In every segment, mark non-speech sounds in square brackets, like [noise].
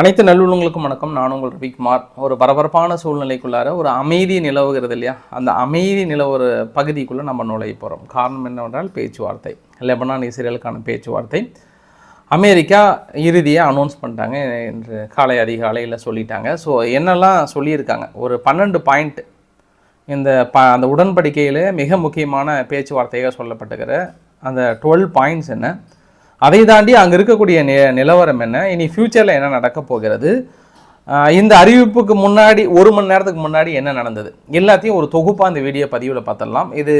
அனைத்து நல்லுள்ளங்களுக்கும் வணக்கம். நான் உங்கள் ரவிக்குமார். ஒரு பரபரப்பான சூழ்நிலைக்குள்ளார ஒரு அமைதி நிலவுகிறது இல்லையா? அந்த அமைதி நிலவுற பகுதிக்குள்ளே நம்ம நுழைய போகிறோம் காரணம் என்னவென்றால் பேச்சுவார்த்தை. லெபனான் இஸ்ரேலுக்கான பேச்சுவார்த்தை. அமெரிக்கா இறுதியாக அனௌன்ஸ் பண்ணிட்டாங்க என்று காலை அதிகாலையில் சொல்லிட்டாங்க. ஸோ என்னெல்லாம் சொல்லியிருக்காங்க? ஒரு பன்னெண்டு பாயிண்ட் இந்த ப அந்த உடன்படிக்கையில் மிக முக்கியமான பேச்சுவார்த்தையாக சொல்லப்பட்டுக்கிற அந்த டுவெல் பாயிண்ட்ஸ் என்ன? அதை தாண்டி அங்கே இருக்கக்கூடிய நி நிலவரம் என்ன? இனி ஃப்யூச்சரில் என்ன நடக்க போகிறது? இந்த அறிவிப்புக்கு முன்னாடி ஒரு மணி நேரத்துக்கு முன்னாடி என்ன நடந்தது? எல்லாத்தையும் ஒரு தொகுப்பாக அந்த வீடியோ பதிவில் பார்த்துடலாம். இது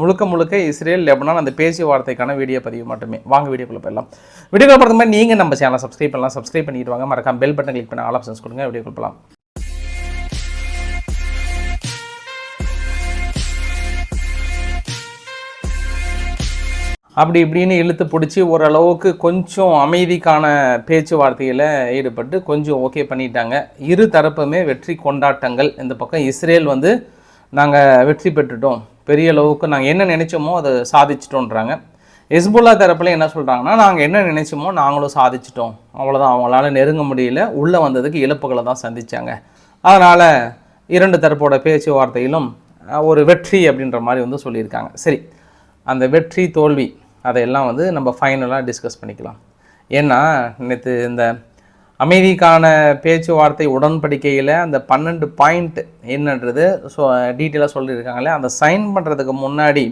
முழுக்க முழுக்க இஸ்ரேல் லெபனான் அந்த பேச்சுவார்த்தைக்கான வீடியோ பதிவு மட்டுமே. வாங்க வீடியோக்குள்ளே போயிடலாம். வீடியோக்குள்ள பார்த்த மாதிரி நீங்கள் நம்ம சேனலை சப்ஸ்கிரைப் பண்ணலாம். சப்ஸ்கிரைப் பண்ணிட்டு வாங்க. மறக்காம பெல் பட்டன் கிளிக் பண்ண ஆல் ஆப்ஷன்ஸ் கொடுங்க. வீடியோக்குள்ள போகலாம். அப்படி இப்படின்னு இழுத்து பிடிச்சி ஓரளவுக்கு கொஞ்சம் அமைதிக்கான பேச்சுவார்த்தையில் ஈடுபட்டு கொஞ்சம் ஓகே பண்ணிட்டாங்க. இரு தரப்புமே வெற்றி கொண்டாட்டங்கள். இந்த பக்கம் இஸ்ரேல் வந்து நாங்கள் வெற்றி பெற்றுட்டோம். பெரிய அளவுக்கு நாங்கள் என்ன நினச்சோமோ அதை சாதிச்சிட்டோன்றாங்க. ஹெஸ்புல்லா தரப்பில் என்ன சொல்கிறாங்கன்னா நாங்கள் என்ன நினச்சோமோ நாங்களும் சாதிச்சிட்டோம். அவ்வளோதான் அவங்களால நெருங்க முடியல. உள்ளே வந்ததுக்கு இழப்புகளை தான் சந்தித்தாங்க அதனால் இரண்டு தரப்போட பேச்சுவார்த்தையிலும் ஒரு வெற்றி அப்படின்ற மாதிரி வந்து சொல்லியிருக்காங்க. சரி அந்த வெற்றி தோல்வி அதையெல்லாம் வந்து நம்ம ஃபைனலாக டிஸ்கஸ் பண்ணிக்கலாம். ஏன்னா நேற்று இந்த அமைதிக்கான பேச்சுவார்த்தை உடன்படிக்கையில் அந்த பன்னெண்டு பாயிண்ட் என்னன்றது ஸோ டீட்டெயிலாக சொல்லியிருக்காங்களே அந்த சைன் பண்ணுறதுக்கு முன்னாடி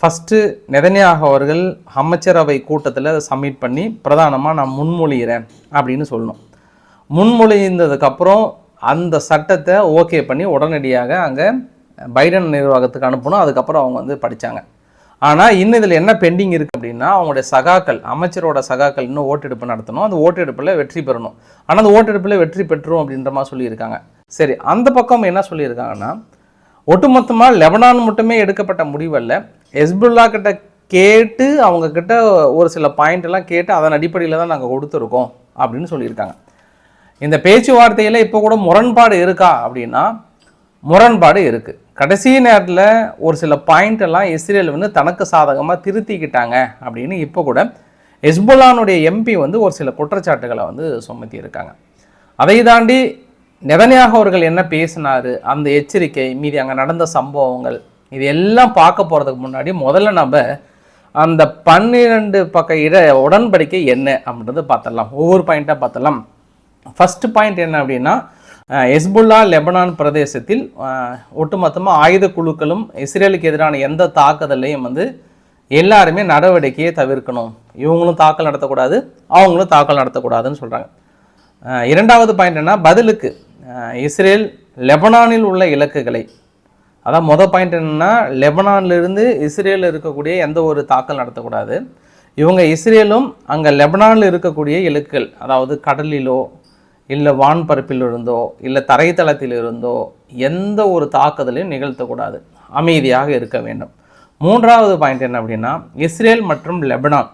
ஃபஸ்ட்டு நெதன்யாகு அவர்கள் அமைச்சரவை கூட்டத்தில் அதை சப்மிட் பண்ணி பிரதானமாக நான் முன்மொழிகிறேன் அப்படின்னு சொல்லணும். முன்மொழிந்ததுக்கப்புறம் அந்த சட்டத்தை ஓகே பண்ணி உடனடியாக அங்கே பைடன் நிர்வாகத்துக்கு அனுப்பணும். அதுக்கப்புறம் அவங்க வந்து படித்தாங்க ஆனால் இன்னும் இதில் என்ன பெண்டிங் இருக்குது அப்படின்னா அவங்களுடைய சகாக்கள் அமைச்சரோட சகாக்கள் இன்னும் ஓட்டெடுப்பு நடத்தணும். அந்த ஓட்டெடுப்பில் வெற்றி பெறணும். ஆனால் அந்த ஓட்டெடுப்பில் வெற்றி பெற்றோம் அப்படின்ற மாதிரி சொல்லியிருக்காங்க. சரி அந்த பக்கம் என்ன சொல்லியிருக்காங்கன்னா ஒட்டுமொத்தமாக லெபனான் மட்டுமே எடுக்கப்பட்ட முடிவல்ல. ஹெஸ்புல்லா கிட்ட கேட்டு அவங்க கிட்ட ஒரு சில பாயிண்ட் எல்லாம் கேட்டு அதன் அடிப்படையில் தான் நாங்கள் கொடுத்துருக்கோம் அப்படின்னு சொல்லியிருக்காங்க. இந்த பேச்சுவார்த்தையில் இப்போ கூட முரண்பாடு இருக்கா அப்படின்னா முரண்பாடு இருக்குது கடைசி நேரத்தில் ஒரு சில பாயிண்ட் எல்லாம் இஸ்ரேல் வந்து தனக்கு சாதகமாக திருத்திக்கிட்டாங்க அப்படின்னு இப்போ கூட ஹெஸ்புல்லானுடைய எம்பி வந்து ஒரு சில குற்றச்சாட்டுகளை வந்து சுமத்தி இருக்காங்க அதை தாண்டி நெதன்யாகு அவர்கள் என்ன பேசினாரு? அந்த எச்சரிக்கை மீதி அங்கே நடந்த சம்பவங்கள் இது எல்லாம் பார்க்க போகிறதுக்கு முன்னாடி முதல்ல நம்ம அந்த பன்னிரெண்டு பக்க இட உடன்படிக்கை என்ன அப்படின்றத பார்த்துடலாம். ஒவ்வொரு பாயிண்ட்டாக பார்த்துடலாம். ஃபஸ்ட்டு பாயிண்ட் என்ன அப்படின்னா எஸ்புல்லா லெபனான் பிரதேசத்தில் ஒட்டுமொத்தமாக ஆயுத குழுக்களும் இஸ்ரேலுக்கு எதிரான எந்த தாக்குதலையும் வந்து எல்லாருமே நடவடிக்கையை தவிர்க்கணும். இவங்களும் தாக்கல் நடத்தக்கூடாது அவங்களும் தாக்கல் நடத்தக்கூடாதுன்னு சொல்கிறாங்க இரண்டாவது பாயிண்ட் என்ன? பதிலுக்கு இஸ்ரேல் லெபனானில் உள்ள இலக்குகளை அதான் மொதல் பாயிண்ட் என்னன்னா லெபனான்லேருந்து இஸ்ரேலில் இருக்கக்கூடிய எந்த ஒரு தாக்கல் நடத்தக்கூடாது. இவங்க இஸ்ரேலும் அங்கே லெபனானில் இருக்கக்கூடிய இலக்குகள் அதாவது கடலிலோ இல்லை வான்பரப்பில் இருந்தோ இல்லை தரைத்தளத்தில் இருந்தோ எந்த ஒரு தாக்குதலையும் நிகழ்த்தக்கூடாது. அமைதியாக இருக்க வேண்டும். மூன்றாவது பாயிண்ட் என்ன அப்படின்னா இஸ்ரேல் மற்றும் லெபனான்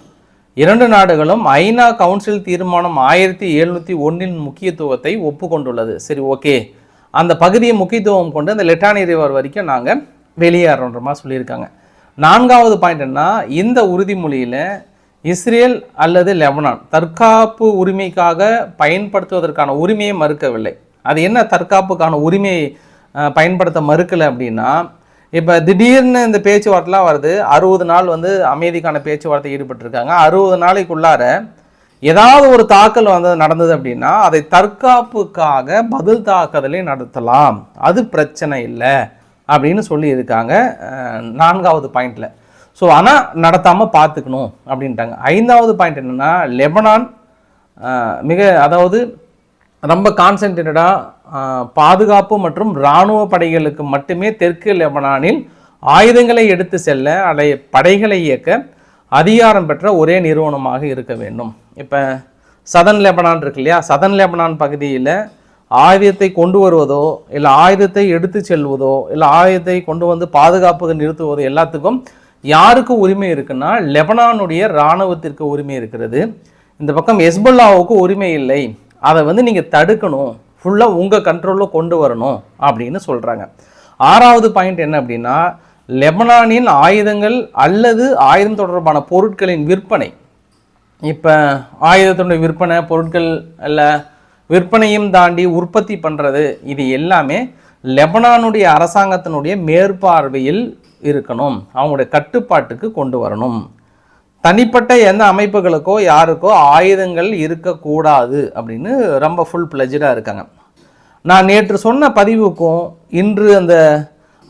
இரண்டு நாடுகளும் ஐநா கவுன்சில் தீர்மானம் ஆயிரத்தி எழுநூற்றி ஒன்றின் முக்கியத்துவத்தை ஒப்புக்கொண்டுள்ளது. சரி ஓகே. அந்த பகுதியை முக்கியத்துவம் கொண்டு அந்த லெட்டானி ரிவர் வரைக்கும் நாங்கள் வெளியேறோன்றமாக சொல்லியிருக்காங்க. நான்காவது பாயிண்ட் என்ன இந்த உறுதிமொழியில் இஸ்ரேல் அல்லது லெபனான் தற்காப்பு உரிமைக்காக பயன்படுத்துவதற்கான உரிமையை மறுக்கவில்லை. அது என்ன தற்காப்புக்கான உரிமையை பயன்படுத்த மறுக்கலை அப்படின்னா இப்போ திடீர்னு இந்த பேச்சுவார்த்தைலாம் வருது. அறுபது நாள் வந்து அமைதிக்கான பேச்சுவார்த்தை ஈடுபட்டிருக்காங்க. அறுபது நாளைக்குள்ளார ஏதாவது ஒரு தாக்கல் வந்து நடந்தது அப்படின்னா அதை தற்காப்புக்காக பதில் தாக்குதலை நடத்தலாம். அது பிரச்சனை இல்லை அப்படின்னு சொல்லியிருக்காங்க நான்காவது பாயிண்டில். ஸோ ஆனால் நடத்தாமல் பார்த்துக்கணும் அப்படின்ட்டாங்க. ஐந்தாவது பாயிண்ட் என்னென்னா லெபனான் மிக அதாவது ரொம்ப கான்சென்ட்ரேட்டடாக பாதுகாப்பு மற்றும் இராணுவ படைகளுக்கு மட்டுமே தெற்கு லெபனானில் ஆயுதங்களை எடுத்து செல்ல அதை படைகளை இயக்க அதிகாரம் பெற்ற ஒரே நிறுவனமாக இருக்க வேண்டும். இப்போ சதன் லெபனான் இருக்கு இல்லையா? சதன் லெபனான் பகுதியில் ஆயுதத்தை கொண்டு வருவதோ இல்லை ஆயுதத்தை எடுத்து செல்வதோ இல்லை ஆயுதத்தை கொண்டு வந்து பாதுகாப்புக்கு நிறுத்துவதோ எல்லாத்துக்கும் யாருக்கு உரிமை இருக்குன்னா லெபனானுடைய இராணுவத்திற்கு உரிமை இருக்கிறது. இந்த பக்கம் ஹெஸ்புல்லாவுக்கு உரிமை இல்லை. அதை வந்து நீங்கள் தடுக்கணும். ஃபுல்லாக உங்கள் கண்ட்ரோலில் கொண்டு வரணும் அப்படின்னு சொல்கிறாங்க ஆறாவது பாயிண்ட் என்ன அப்படின்னா லெபனானின் ஆயுதங்கள் அல்லது ஆயுதம் தொடர்பான பொருட்களின் விற்பனை. இப்போ ஆயுதத்தினுடைய விற்பனை பொருட்கள் இல்லை விற்பனையும் தாண்டி உற்பத்தி பண்ணுறது இது எல்லாமே லெபனானுடைய அரசாங்கத்தினுடைய மேற்பார்வையில் இருக்கணும். அவங்களுடைய கட்டுப்பாட்டுக்கு கொண்டு வரணும். தனிப்பட்ட எந்த அமைப்புகளுக்கோ யாருக்கோ ஆயுதங்கள் இருக்கக்கூடாது அப்படின்னு ரொம்ப ஃபுல் பிளஜடாக இருக்காங்க. நான் நேற்று சொன்ன பதிவுக்கும் இன்று அந்த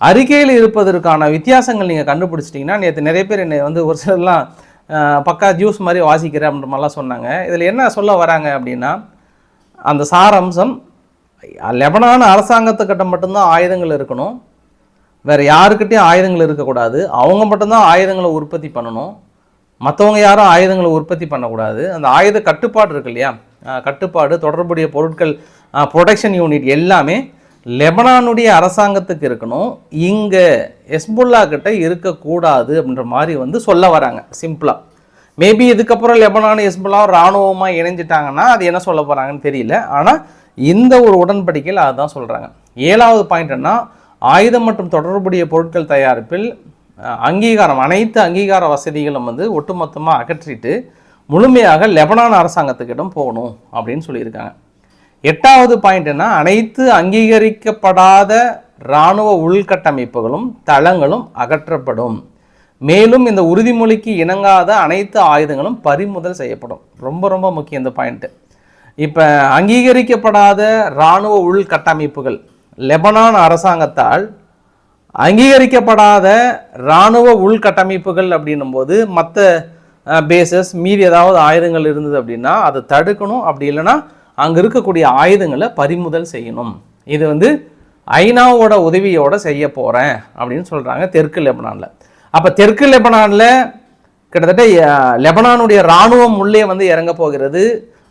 அறிக்கையில் இருப்பதற்கான வித்தியாசங்கள் நீங்கள் கண்டுபிடிச்சிட்டிங்கன்னா நேற்று நிறைய பேர் என்னை வந்து ஒரு சிலர்லாம் பக்கா ஜூஸ் மாதிரி வாசிக்கிறேன் அப்படின்ற மாதிரிலாம் சொன்னாங்க. இதில் என்ன சொல்ல வராங்க அப்படின்னா அந்த சாரம்சம் லெபனான அரசாங்கத்துக்கிட்ட மட்டும்தான் ஆயுதங்கள் இருக்கணும். வேறு யாருக்கிட்டையும் ஆயுதங்கள் இருக்கக்கூடாது. அவங்க மட்டும்தான் ஆயுதங்களை உற்பத்தி பண்ணணும். மற்றவங்க யாரும் ஆயுதங்களை உற்பத்தி பண்ணக்கூடாது. அந்த ஆயுத கட்டுப்பாடு இருக்கு இல்லையா? கட்டுப்பாடு தொடர்புடைய பொருட்கள் ப்ரொடக்ஷன் யூனிட் எல்லாமே லெபனானுடைய அரசாங்கத்துக்கு இருக்கணும். இங்கே எஸ்புல்லா கிட்ட இருக்கக்கூடாது அப்படின்ற மாதிரி வந்து சொல்ல வராங்க. சிம்பிளாக மேபி இதுக்கப்புறம் லெபனான் எஸ்புல்லா இராணுவமாக இணைஞ்சிட்டாங்கன்னா அது என்ன சொல்ல போகிறாங்கன்னு தெரியல. ஆனால் இந்த ஒரு உடன்படிக்கையில் அதுதான் சொல்கிறாங்க ஏழாவது பாயிண்ட் என்ன ஆயுதம் மற்றும் தொடர்புடைய பொருட்கள் தயாரிப்பில் அங்கீகாரம் அனைத்து அங்கீகார வசதிகளும் வந்து ஒட்டுமொத்தமாக அகற்றிட்டு முழுமையாக லெபனான் அரசாங்கத்துக்கிடம் போகணும் அப்படின்னு சொல்லியிருக்காங்க. எட்டாவது பாயிண்ட் என்ன? அனைத்து அங்கீகரிக்கப்படாத இராணுவ உள்கட்டமைப்புகளும் தளங்களும் அகற்றப்படும். மேலும் இந்த உறுதிமொழிக்கு இணங்காத அனைத்து ஆயுதங்களும் பறிமுதல் செய்யப்படும். ரொம்ப ரொம்ப முக்கியம் இந்த பாயிண்ட்டு இப்போ அங்கீகரிக்கப்படாத இராணுவ உள்கட்டமைப்புகள் லெபனான் அரசாங்கத்தால் அங்கீகரிக்கப்படாத இராணுவ உள்கட்டமைப்புகள் அப்படின்னும் போது மற்ற பேசஸ் மீதி ஏதாவது ஆயுதங்கள் இருந்தது அப்படின்னா அதை தடுக்கணும். அப்படி இல்லைன்னா அங்கே இருக்கக்கூடிய ஆயுதங்களை பறிமுதல் செய்யணும். இது வந்து ஐநாவோட உதவியோட செய்ய போகிறேன் அப்படின்னு சொல்கிறாங்க தெற்கு லெபனானில். அப்போ தெற்கு லெபனானில் கிட்டத்தட்ட லெபனானுடைய இராணுவம் உள்ளே வந்து இறங்க போகிறது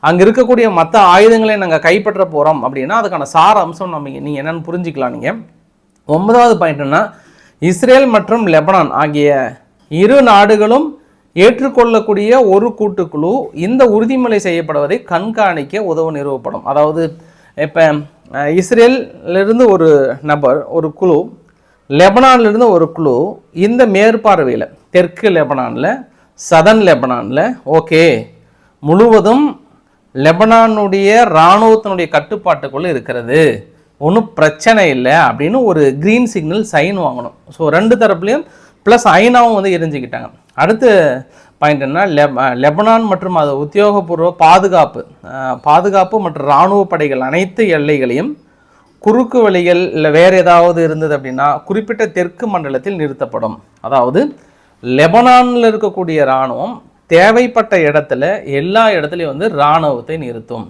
அங்கே இருக்கக்கூடிய மற்ற ஆயுதங்களை நாங்கள் கைப்பற்ற போகிறோம் அப்படின்னா அதுக்கான சார அம்சம் நம்ம நீங்கள் என்னென்னு புரிஞ்சுக்கலாம் நீங்கள் ஒன்பதாவது பாயிண்ட்டுன்னா இஸ்ரேல் மற்றும் லெபனான் ஆகிய இரு நாடுகளும் ஏற்றுக்கொள்ளக்கூடிய ஒரு கூட்டுக்குழு இந்த உறுதிமொழி செய்யப்படுவதை கண்காணிக்க உதவு நிறுவப்படும். அதாவது இப்போ இஸ்ரேலிருந்து ஒரு நபர் ஒரு குழு லெபனான்லேருந்து ஒரு குழு இந்த மேற்பார்வையில் தெற்கு லெபனானில் சதன் லெபனானில் ஓகே முழுவதும் லெபனானுடைய இராணுவத்தினுடைய கட்டுப்பாட்டுக்குள்ளே இருக்கிறது. ஒன்றும் பிரச்சனை இல்லை அப்படின்னு ஒரு க்ரீன் சிக்னல் சைன் வாங்கணும். ஸோ ரெண்டு தரப்புலையும் ப்ளஸ் ஐநாவும் வந்து எரிஞ்சுக்கிட்டாங்க. அடுத்து பாயிண்ட் என்ன லெப லெபனான் மற்றும் அது உத்தியோகபூர்வ பாதுகாப்பு. பாதுகாப்பு மற்றும் இராணுவ படைகள் அனைத்து எல்லைகளையும் குறுக்கு வழிகள் இல்லை வேறு ஏதாவது இருந்தது அப்படின்னா குறிப்பிட்ட தெற்கு மண்டலத்தில் நிறுத்தப்படும். அதாவது லெபனானில் இருக்கக்கூடிய இராணுவம் தேவைப்பட்ட இடத்துல எல்லா இடத்துலையும் வந்து இராணுவத்தை நிறுத்தும்.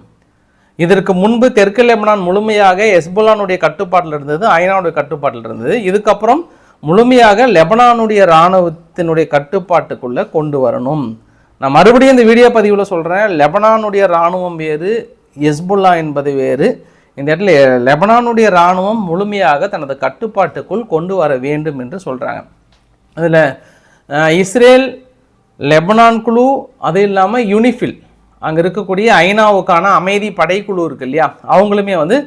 இதற்கு முன்பு தெற்கு லெபனான் முழுமையாக எஸ்புல்லானுடைய கட்டுப்பாட்டில் இருந்தது ஐநாவுடைய கட்டுப்பாட்டில் இருந்தது. இதுக்கப்புறம் முழுமையாக லெபனானுடைய இராணுவத்தினுடைய கட்டுப்பாட்டுக்குள்ளே கொண்டு வரணும். நான் மறுபடியும் இந்த வீடியோ பதிவில் சொல்கிறேன் லெபனானுடைய இராணுவம் வேறு எஸ்புல்லா என்பது வேறு. இந்த இடத்துல லெபனானுடைய இராணுவம் முழுமையாக தனது கட்டுப்பாட்டுக்குள் கொண்டு வர வேண்டும் என்று சொல்கிறாங்க அதில் இஸ்ரேல் லெபனான் குழு அது இல்லாமல் யூனிஃபில். அங்கே இருக்கக்கூடிய ஐநாவுக்கான அமைதி படைக்குழு இருக்கு இல்லையா? அவங்களுமே வந்து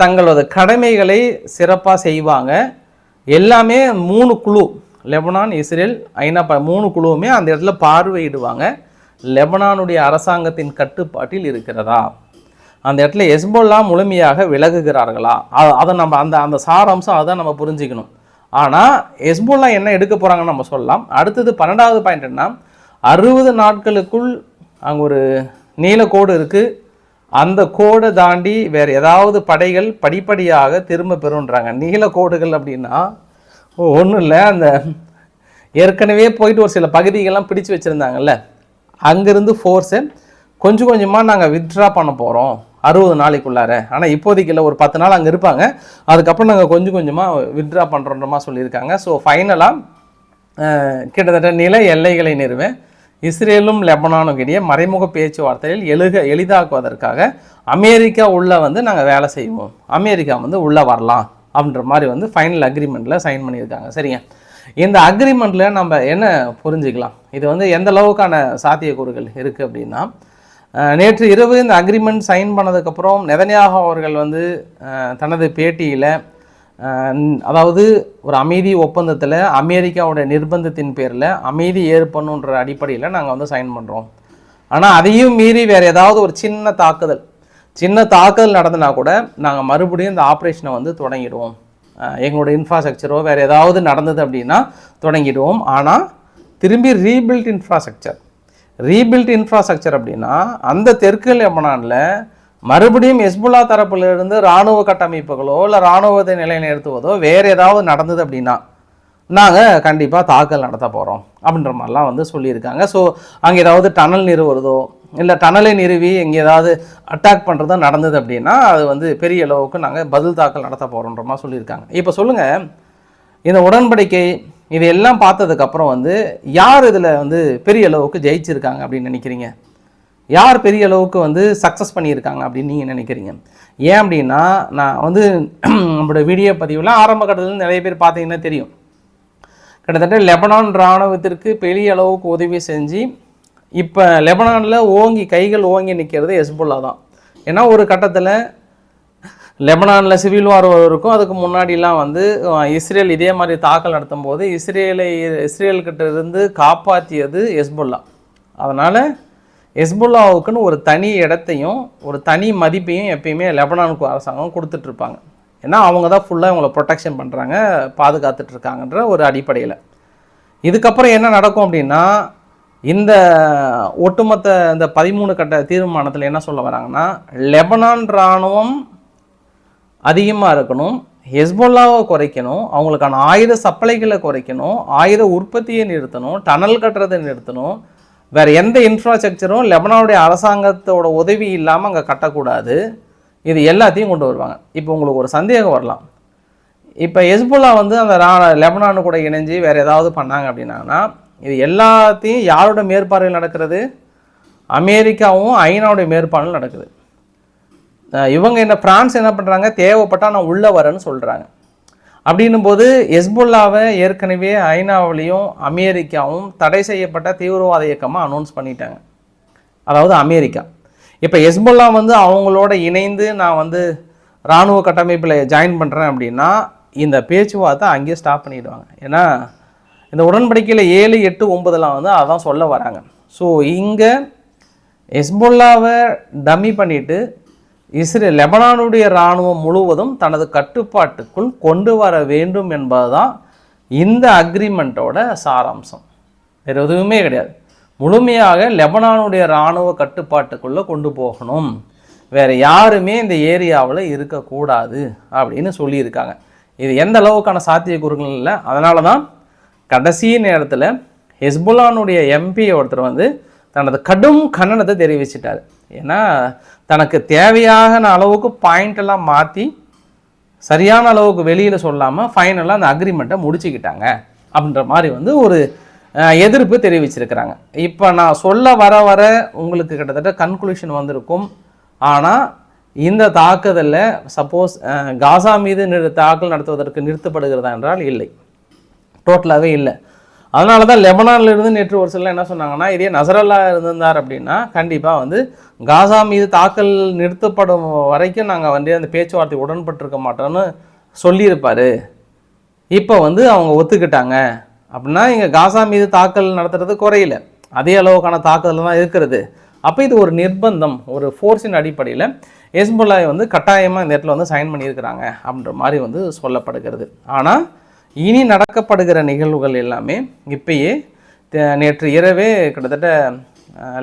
தங்களது கடமைகளை சிறப்பாக செய்வாங்க. எல்லாமே மூணு குழு லெபனான் இஸ்ரேல் ஐநா ப மூணு குழுவுமே அந்த இடத்துல பார்வையிடுவாங்க. லெபனானுடைய அரசாங்கத்தின் கட்டுப்பாட்டில் இருக்கிறதா? அந்த இடத்துல எஸ்போல்லா முழுமையாக விலகுகிறார்களா? அதை நம்ம அந்த அந்த சாராம்சம் அதை நம்ம புரிஞ்சுக்கணும். ஆனால் எஸ்போல்லா என்ன எடுக்க போகிறாங்கன்னு நம்ம சொல்லலாம். அடுத்தது பன்னெண்டாவது பாயிண்ட் என்ன அறுபது நாட்களுக்குள் அங்கே ஒரு நீலக்கோடு இருக்குது அந்த கோடை தாண்டி வேறு ஏதாவது படைகள் படிப்படியாக திரும்ப பெறுன்றாங்க நீலக்கோடுகள் அப்படின்னா ஒன்றும் இல்லை. அந்த ஏற்கனவே போயிட்டு ஒரு சில பகுதிகள்லாம் பிடிச்சு வச்சுருந்தாங்கல்ல. அங்கேருந்து ஃபோர்ஸை கொஞ்சம் கொஞ்சமாக நாங்கள் வித்ட்ரா பண்ண போகிறோம் அறுபது நாளைக்குள்ளார. ஆனால் இப்போதைக்கு இல்லை ஒரு பத்து நாள் அங்கே இருப்பாங்க. அதுக்கப்புறம் நாங்கள் கொஞ்சம் கொஞ்சமாக வித்ட்ரா பண்ணுறோன்றமா சொல்லியிருக்காங்க. ஸோ ஃபைனலாக கிட்டத்தட்ட நில எல்லைகளை நிறுவேன் இஸ்ரேலும் லெபனானும் இடையே மறைமுக பேச்சுவார்த்தையில் எழுக எளிதாக்குவதற்காக அமெரிக்கா உள்ளே வந்து நாங்கள் வேலை செய்வோம். அமெரிக்கா வந்து உள்ளே வரலாம் அப்படின்ற மாதிரி வந்து ஃபைனல் அக்ரிமெண்ட்டில் சைன் பண்ணியிருக்காங்க. சரிங்க? இந்த அக்ரிமெண்ட்டில் நம்ம என்ன புரிஞ்சுக்கலாம்? இது வந்து எந்த அளவுக்கான சாத்தியக்கூறுகள் இருக்குது அப்படின்னா நேற்று இரவு இந்த அக்ரிமெண்ட் சைன் பண்ணதுக்கப்புறம் நெதன்யாகு அவர்கள் வந்து தனது பேட்டியில் அதாவது ஒரு அமைதி ஒப்பந்தத்தில் அமெரிக்காவோட நிர்பந்தத்தின் பேரில் அமைதி ஏற்படணுன்ற அடிப்படையில் நாங்கள் வந்து சைன் பண்ணுறோம் ஆனால் அதையும் மீறி வேறு ஏதாவது ஒரு சின்ன தாக்குதல் சின்ன தாக்குதல் நடந்தனா கூட நாங்கள் மறுபடியும் இந்த ஆப்ரேஷனை வந்து தொடங்கிடுவோம். எங்களோட இன்ஃப்ராஸ்ட்ரக்சரோ வேறு ஏதாவது நடந்தது அப்படின்னா தொடங்கிடுவோம். ஆனால் திரும்பி ரீபில்ட் இன்ஃப்ராஸ்ட்ரக்சர் ரீபில்ட் இன்ஃப்ராஸ்ட்ரக்சர் அப்படின்னா அந்த தெற்கு லெபனானில் மறுபடியும் ஹெஸ்புல்லா தரப்பிலிருந்து இராணுவ கட்டமைப்புகளோ இல்லை இராணுவத்தை நிலைநிறுத்துவதோ வேறு ஏதாவது நடந்தது அப்படின்னா நாங்கள் கண்டிப்பாக தாக்கல் நடத்த போகிறோம் அப்படின்ற மாதிரிலாம் வந்து சொல்லியிருக்காங்க. ஸோ அங்கே ஏதாவது டனல் நிறுவுறதோ இல்லை டனலை நிறுவி எங்கே ஏதாவது அட்டாக் பண்ணுறதோ நடந்தது அப்படின்னா அது வந்து பெரிய அளவுக்கு நாங்கள் பதில் தாக்கல் நடத்த போகிறோன்ற மாதிரி சொல்லியிருக்காங்க. இப்போ சொல்லுங்கள் இந்த உடன்படிக்கை இதையெல்லாம் பார்த்ததுக்கப்புறம் வந்து யார் இதில் வந்து பெரிய அளவுக்கு ஜெயிச்சிருக்காங்க அப்படின்னு நினைக்கிறீங்க? யார் பெரிய அளவுக்கு வந்து சக்ஸஸ் பண்ணியிருக்காங்க அப்படின்னு நீங்கள் நினைக்கிறீங்க? ஏன் அப்படின்னா நான் வந்து [clears throat] நம்மளோட வீடியோ பதிவில் ஆரம்ப கட்டத்தில் நிறைய பேர் பார்த்தீங்கன்னா தெரியும். கிட்டத்தட்ட லெபனான் இராணுவத்திற்கு பெரிய அளவுக்கு உதவி செஞ்சு இப்போ லெபனானில் ஓங்கி கைகள் ஓங்கி நிற்கிறது ஹெஸ்புல்லா தான் ஏன்னா ஒரு கட்டத்தில் லெபனானில் சிவில் வார் இருக்கும். அதுக்கு முன்னாடிலாம் வந்து இஸ்ரேல் இதே மாதிரி தாக்கல் நடத்தும் போது இஸ்ரேலை இஸ்ரேல்கிட்ட இருந்து காப்பாற்றியது ஹெஸ்புல்லா. அதனால் ஹெஸ்புல்லாவுக்குன்னு ஒரு தனி இடத்தையும் ஒரு தனி மதிப்பையும் எப்பயுமே லெபனானுக்கு அரசாங்கம் கொடுத்துட்ருப்பாங்க. ஏன்னா அவங்க தான் ஃபுல்லாக இவங்களை ப்ரொடெக்ஷன் பண்ணுறாங்க பாதுகாத்துட்ருக்காங்கன்ற ஒரு அடிப்படையில். இதுக்கப்புறம் என்ன நடக்கும் அப்படின்னா இந்த ஒட்டுமொத்த இந்த பதிமூணு கட்ட தீர்மானத்தில் என்ன சொல்ல வராங்கன்னா லெபனான் இராணுவம் அதிகமாக இருக்கணும் ஹெஸ்போல்லாவை குறைக்கணும். அவங்களுக்கான ஆயுத சப்ளைகளை குறைக்கணும். ஆயுத உற்பத்தியை நிறுத்தணும். டனல் கட்டுறதை நிறுத்தணும். வேறு எந்த இன்ஃப்ராஸ்ட்ரக்சரும் லெபனானுடைய அரசாங்கத்தோட உதவி இல்லாமல் அங்கே கட்டக்கூடாது. இது எல்லாத்தையும் கொண்டு வருவாங்க. இப்போ உங்களுக்கு ஒரு சந்தேகம் வரலாம். இப்போ ஹெஸ்புல்லா வந்து அந்த லெபனானு கூட இணைஞ்சு வேறு ஏதாவது பண்ணாங்க அப்படின்னாங்கன்னா இது எல்லாத்தையும் யாரோட மேற்பார்வையில் நடக்கிறது? அமெரிக்காவும் ஐநாவுடைய மேற்பார்வையில் நடக்குது. இவங்க என்ன பிரான்ஸ் என்ன பண்ணுறாங்க தேவைப்பட்டால் நான் உள்ளே வரேன்னு சொல்கிறாங்க அப்படின்னும் போது ஹெஸ்புல்லாவை ஏற்கனவே ஐநாவிலையும் அமெரிக்காவும் தடை செய்யப்பட்ட தீவிரவாத இயக்கமாக அனௌன்ஸ் பண்ணிட்டாங்க. அதாவது அமெரிக்கா. இப்போ எஸ்புல்லா வந்து அவங்களோட இணைந்து நான் வந்து இராணுவ கட்டமைப்பில் ஜாயின் பண்ணுறேன் அப்படின்னா இந்த பேச்சுவார்த்தை அங்கேயே ஸ்டாப் பண்ணிடுவாங்க. ஏன்னா இந்த உடன்படிக்கையில் ஏழு எட்டு ஒம்பதுலாம் வந்து அதான் சொல்ல வராங்க. ஸோ இங்கே எஸ்புல்லாவை டம்மி பண்ணிவிட்டு இஸ்ரேல் லெபனானுடைய இராணுவம் முழுவதும் தனது கட்டுப்பாட்டுக்குள் கொண்டு வர வேண்டும் என்பதுதான் இந்த அக்ரிமெண்ட்டோட சாராம்சம். வேறு எதுவுமே கிடையாது. முழுமையாக லெபனானுடைய இராணுவ கட்டுப்பாட்டுக்குள்ளே கொண்டு போகணும். வேறு யாருமே இந்த ஏரியாவில் இருக்கக்கூடாது அப்படின்னு சொல்லியிருக்காங்க. இது எந்த அளவுக்கான சாத்தியக்கூறுகள் இல்லை. அதனால தான் கடைசி நேரத்தில் ஹெஸ்புல்லானுடைய எம்பி ஒருத்தர் வந்து தனது கடும் கண்டனத்தை தெரிவிச்சிட்டார். ஏன்னா தனக்கு தேவையான அளவுக்கு பாயிண்ட் எல்லாம் மாற்றி சரியான அளவுக்கு வெளியில் சொல்லாமல் ஃபைனலாக அந்த அக்ரிமெண்ட்டை முடிச்சுக்கிட்டாங்க. அப்படின்ற மாதிரி வந்து ஒரு எதிர்ப்பு தெரிவிச்சிருக்கிறாங்க. இப்போ நான் சொல்ல வர வர உங்களுக்கு கிட்டத்தட்ட கன்க்ளூஷன் வந்திருக்கும். ஆனால் இந்த தாக்குதலில் சப்போஸ் காசா மீது நிறு தாக்கல் நடத்துவதற்கு நிறுத்தப்படுகிறதா என்றால் இல்லை. டோட்டலாகவே இல்லை. அதனால தான் லெபனான்லேருந்து நேற்று ஒரு சிலர் என்ன சொன்னாங்கன்னா இதே நசரல்லா இருந்திருந்தார் அப்படின்னா கண்டிப்பாக வந்து காசா மீது தாக்கல் நிறுத்தப்படும் வரைக்கும் நாங்கள் வந்து அந்த பேச்சுவார்த்தை உடன்பட்டிருக்க மாட்டோம்னு சொல்லியிருப்பார். இப்போ வந்து அவங்க ஒத்துக்கிட்டாங்க. அப்படின்னா இங்கே காசா மீது தாக்கல் நடத்துறது குறையில. அதே அளவுக்கான தாக்குதல் தான் இருக்கிறது. அப்போ இது ஒரு நிர்பந்தம் ஒரு ஃபோர்ஸின் அடிப்படையில் ஹெஸ்புல்லாய் வந்து கட்டாயமாக இந்த இடத்துல வந்து சைன் பண்ணியிருக்கிறாங்க அப்படின்ற மாதிரி வந்து சொல்லப்படுகிறது. ஆனால் இனி நடக்கப்படுகிற நிகழ்வுகள் எல்லாமே இப்பயே நேற்று இரவே கிட்டத்தட்ட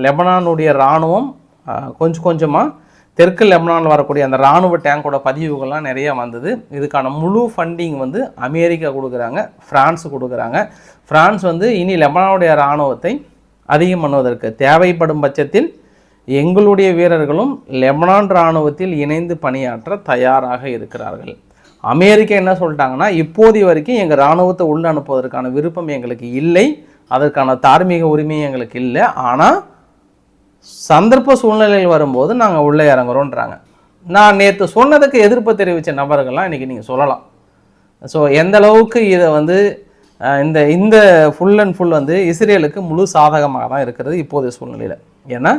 லெபனானுடைய இராணுவம் கொஞ்சம் கொஞ்சமாக தெற்கு லெபனானில் வரக்கூடிய அந்த இராணுவ டேங்கோட பதிவுகள்லாம் நிறைய வந்தது. இதுக்கான முழு ஃபண்டிங் வந்து அமெரிக்கா கொடுக்குறாங்க ஃப்ரான்ஸ் கொடுக்குறாங்க. ஃப்ரான்ஸ் வந்து இனி லெபனானுடைய இராணுவத்தை அதிகம் பண்ணுவதற்கு தேவைப்படும் பட்சத்தில் எங்களுடைய வீரர்களும் லெபனான் இராணுவத்தில் இணைந்து பணியாற்ற தயாராக இருக்கிறார்கள். அமெரிக்கா என்ன சொல்லிட்டாங்கன்னா இப்போதைய வரைக்கும் எங்கள் இராணுவத்தை உள்ள அனுப்புவதற்கான விருப்பம் எங்களுக்கு இல்லை அதற்கான தார்மீக உரிமையும் எங்களுக்கு இல்லை. ஆனால் சந்தர்ப்ப சூழ்நிலையில் வரும்போது நாங்கள் உள்ளே இறங்குறோன்றாங்க. நான் நேற்று சொன்னதுக்கு எதிர்ப்பு தெரிவித்த நபர்கள்லாம் இன்றைக்கி நீங்கள் சொல்லலாம். ஸோ எந்த அளவுக்கு இதை வந்து இந்த இந்த ஃபுல் அண்ட் ஃபுல் வந்து இஸ்ரேலுக்கு முழு சாதகமாக தான் இருக்கிறது இப்போதைய சூழ்நிலையில். ஏன்னா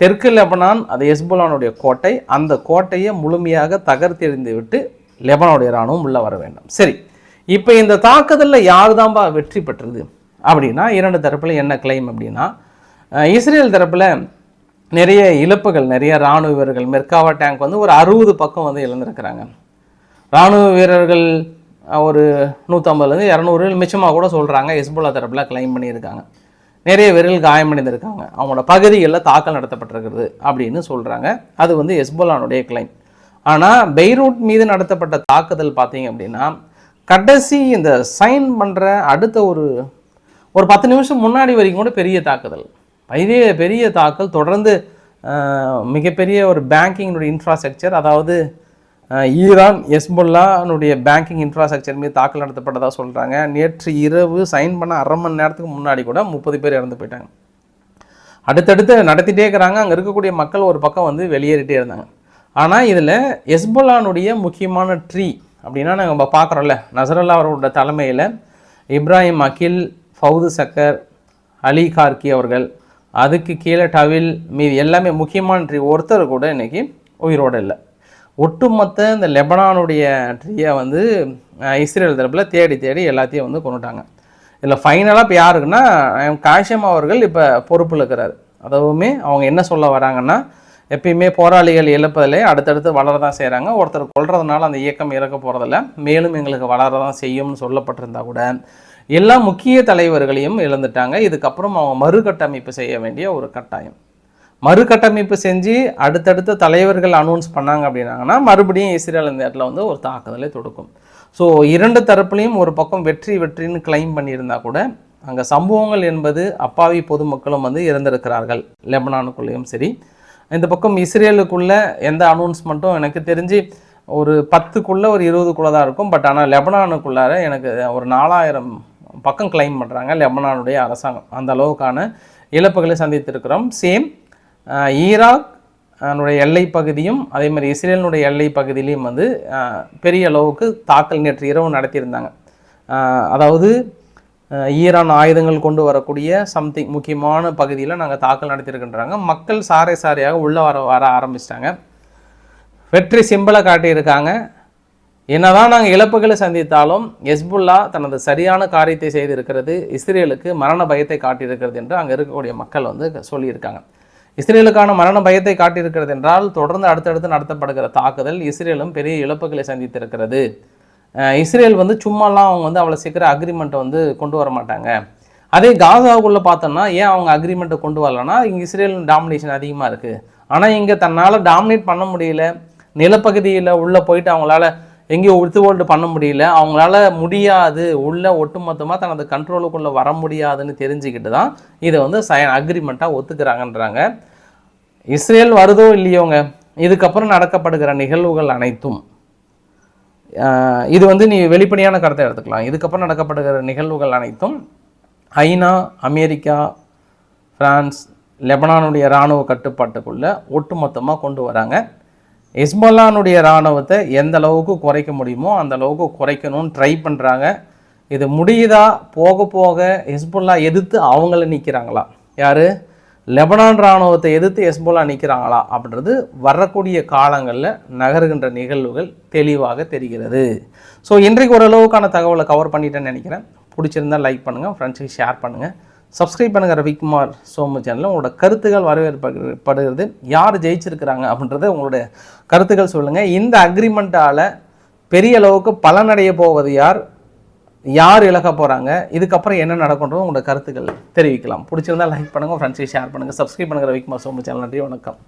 தெற்கு லெபனான் அது எஸ்புலானுடைய கோட்டை அந்த கோட்டையை முழுமையாக தகர்த்தெறிந்து விட்டு லெபனோடைய இராணுவம் உள்ளே வர வேண்டும். சரி இப்போ இந்த தாக்குதலில் யார் தான்பா வெற்றி பெற்றது? அப்படின்னா இரண்டு தரப்பில் என்ன கிளைம் அப்படின்னா இஸ்ரேல் தரப்பில் நிறைய இழப்புகள் நிறைய இராணுவ வீரர்கள் மெர்காவா டேங்க் வந்து ஒரு அறுபது பக்கம் வந்து இழந்திருக்கிறாங்க. இராணுவ வீரர்கள் ஒரு நூற்றம்பதுலேருந்து இரநூறு மிச்சமாக கூட சொல்கிறாங்க ஹெஸ்புல்லா தரப்பில் கிளைம் பண்ணியிருக்காங்க. நிறைய வீரர்கள் காயமடைந்திருக்காங்க. அவங்களோட பகுதிகளில் தாக்கல் நடத்தப்பட்டிருக்கிறது அப்படின்னு சொல்கிறாங்க அது வந்து ஹெஸ்புல்லானுடைய கிளைம் ஆனால் பெய்ரூட் மீது நடத்தப்பட்ட தாக்குதல் பார்த்தீங்க அப்படின்னா கடைசி இந்த சைன் பண்ணுற அடுத்த ஒரு ஒரு பத்து நிமிஷம் முன்னாடி வரைக்கும் கூட பெரிய தாக்குதல். பெரிய பெரிய தாக்கல் தொடர்ந்து மிகப்பெரிய ஒரு பேங்கிங்கினுடைய இன்ஃப்ராஸ்ட்ரக்சர் அதாவது ஈரான் எஸ்புல்லானுடைய பேங்கிங் இன்ஃப்ராஸ்ட்ரக்சர் மீது தாக்கல் நடத்தப்பட்டதாக சொல்கிறாங்க நேற்று இரவு சைன் பண்ண அரை மணி நேரத்துக்கு முன்னாடி கூட முப்பது பேர் இறந்து போயிட்டாங்க. அடுத்தடுத்து நடத்திட்டே இருக்கிறாங்க. அங்கே இருக்கக்கூடிய மக்கள் ஒரு பக்கம் வந்து வெளியேறிட்டே இருந்தாங்க. ஆனால் இதில் எஸ்புல்லானுடைய முக்கியமான ட்ரீ அப்படின்னா நாங்கள் நம்ம பார்க்குறோம்ல நசரல்லா அவரோட தலைமையில் இப்ராஹிம் அகில் ஃபவுது சக்கர் அலி கார்கி அவர்கள் அதுக்கு கீழே டவில் மீது எல்லாமே முக்கியமான ட்ரீ ஒருத்தர் கூட இன்னைக்கு உயிரோடு இல்லை. ஒட்டுமொத்த இந்த லெபனானுடைய ட்ரீயை வந்து இஸ்ரேல் தரப்பில் தேடி தேடி எல்லாத்தையும் வந்து கொண்டுட்டாங்க. இதில் ஃபைனலாக இப்போ யாருக்குன்னா காஷம் அவர்கள் இப்போ பொறுப்பில் இருக்கிறாரு. அதுவுமே அவங்க என்ன சொல்ல வராங்கன்னா எப்பயுமே போராளிகள் இழப்பதிலே அடுத்தடுத்து வளர தான் செய்கிறாங்க ஒருத்தர் கொள்றதுனால அந்த இயக்கம் இறக்க போகிறதில்ல மேலும் எங்களுக்கு வளர தான் செய்யும்னு சொல்லப்பட்டிருந்தா கூட எல்லா முக்கிய தலைவர்களையும் இழந்துட்டாங்க. இதுக்கப்புறம் அவங்க மறுகட்டமைப்பு செய்ய வேண்டிய ஒரு கட்டாயம். மறுகட்டமைப்பு செஞ்சு அடுத்தடுத்த தலைவர்கள் அனௌன்ஸ் பண்ணாங்க அப்படின்னாங்கன்னா மறுபடியும் இஸ்ரேல் இந்த இடத்துல வந்து ஒரு தாக்குதலை தொடுக்கும். ஸோ இரண்டு தரப்புலையும் ஒரு பக்கம் வெற்றி வெற்றின்னு கிளைம் பண்ணியிருந்தா கூட அங்கே சம்பவங்கள் என்பது அப்பாவி பொதுமக்களும் வந்து இறந்திருக்கிறார்கள். லெபனானுக்குள்ளேயும் சரி. இந்த பக்கம் இஸ்ரேலுக்குள்ள எந்த அனௌன்ஸ்மெண்ட்டும் எனக்கு தெரிஞ்சு ஒரு பத்துக்குள்ளே ஒரு இருபதுக்குள்ளே தான் இருக்கும். பட் ஆனால் லெபனானுக்குள்ளார எனக்கு ஒரு நாலாயிரம் பக்கம் கிளைம் பண்ணுறாங்க லெபனானுடைய அரசாங்கம். அந்த அளவுக்கான இழப்புகளை சந்தித்திருக்கிறோம். சேம் ஈராக் அதனுடைய எல்லை பகுதியும் அதே மாதிரி இஸ்ரேலினுடைய எல்லை பகுதியிலையும் வந்து பெரிய அளவுக்கு தாக்கல் நேற்று இரவு நடத்தியிருந்தாங்க. அதாவது ஈரான் ஆயுதங்கள் கொண்டு வரக்கூடிய சம்திங் முக்கியமான பகுதியில் நாங்கள் தாக்கல் நடத்தியிருக்கின்றாங்க. மக்கள் சாரை சாரையாக உள்ளே வர வர ஆரம்பிச்சிட்டாங்க. வெற்றி சிம்பிளை காட்டியிருக்காங்க. என்னதான் நாங்கள் இழப்புகளை சந்தித்தாலும் எஸ்புல்லா தனது சரியான காரியத்தை செய்திருக்கிறது. இஸ்ரேலுக்கு மரண பயத்தை காட்டியிருக்கிறது என்று அங்கே இருக்கக்கூடிய மக்கள் வந்து சொல்லியிருக்காங்க. இஸ்ரேலுக்கான மரண பயத்தை காட்டியிருக்கிறது என்றால் தொடர்ந்து அடுத்தடுத்து நடத்தப்படுகிற தாக்குதல் இஸ்ரேலும் பெரிய இழப்புகளை சந்தித்திருக்கிறது. இஸ்ரேல் வந்து சும்மாலாம் அவங்க வந்து அவ்வளோ சீக்கிரம் அக்ரிமெண்ட்டை வந்து கொண்டு வர மாட்டாங்க. அதே காசாவுக்குள்ளே பார்த்தோம்னா ஏன் அவங்க அக்ரிமெண்ட்டை கொண்டு வரலன்னா இங்கே இஸ்ரேல் டாமினேஷன் அதிகமாக இருக்குது ஆனால் இங்கே தன்னால் டாமினேட் பண்ண முடியல. நிலப்பகுதியில் உள்ளே போயிட்டு அவங்களால எங்கேயும் உறுத்துவோல்டு பண்ண முடியல. அவங்களால முடியாது. உள்ளே ஒட்டுமொத்தமாக தனது கண்ட்ரோலுக்குள்ளே வர முடியாதுன்னு தெரிஞ்சுக்கிட்டு தான் இதை வந்து சயன் அக்ரிமெண்ட்டாக ஒத்துக்கிறாங்கன்றாங்க. இஸ்ரேல் வருதோ இல்லையோங்க? இதுக்கப்புறம் நடக்கப்படுகிற நிகழ்வுகள் அனைத்தும். இது வந்து நீ வெளிப்படையான கருத்தை எடுத்துக்கலாம். இதுக்கப்புறம் நடக்கப்படுகிற நிகழ்வுகள் அனைத்தும் ஐநா அமெரிக்கா ஃப்ரான்ஸ் லெபனானுடைய இராணுவ கட்டுப்பாட்டுக்குள்ளே ஒட்டுமொத்தமாக கொண்டு வராங்க. ஹிஸ்பல்லானுடைய இராணுவத்தை எந்த அளவுக்கு குறைக்க முடியுமோ அந்த அளவுக்கு குறைக்கணும்னு ட்ரை பண்ணுறாங்க இது முடியுதா? போக போக ஹிஸ்புல்லா எதிர்த்து அவங்கள நிற்கிறாங்களா யார்? லெபனான் இராணுவத்தை எதிர்த்து எஸ்போலா நிற்கிறாங்களா அப்படின்றது வரக்கூடிய காலங்களில் நகருகின்ற நிகழ்வுகள் தெளிவாக தெரிகிறது. ஸோ இன்றைக்கு ஓரளவுக்கான தகவலை கவர் பண்ணிட்டேன்னு நினைக்கிறேன். பிடிச்சிருந்தா லைக் பண்ணுங்கள் ஃப்ரெண்ட்ஸுக்கு ஷேர் பண்ணுங்கள் சப்ஸ்கிரைப் பண்ணுங்கள் ரவிக்குமார் சோமு சேனலில் உங்களோட கருத்துக்கள் வரவேற்படுகிறது யார் ஜெயிச்சிருக்கிறாங்க அப்படின்றத உங்களுடைய கருத்துக்கள் சொல்லுங்கள் இந்த அக்ரிமெண்ட்டால் பெரிய அளவுக்கு பலனடைய போவது யார்? யார் இழக்க போகிறாங்க இதுக்கப்புறம் என்ன நடக்கும்ன்றது உங்களோட கருத்துக்கள் தெரிவிக்கலாம். பிடிச்சிருந்தால் லைக் பண்ணுங்கள் ஃப்ரெண்ட்ஸுக்கு ஷேர் பண்ணுங்கள் சப்ஸ்கிரைப் பண்ணுங்கள் ரவிக்குமார் சோமு சேனல் நன்றி வணக்கம்.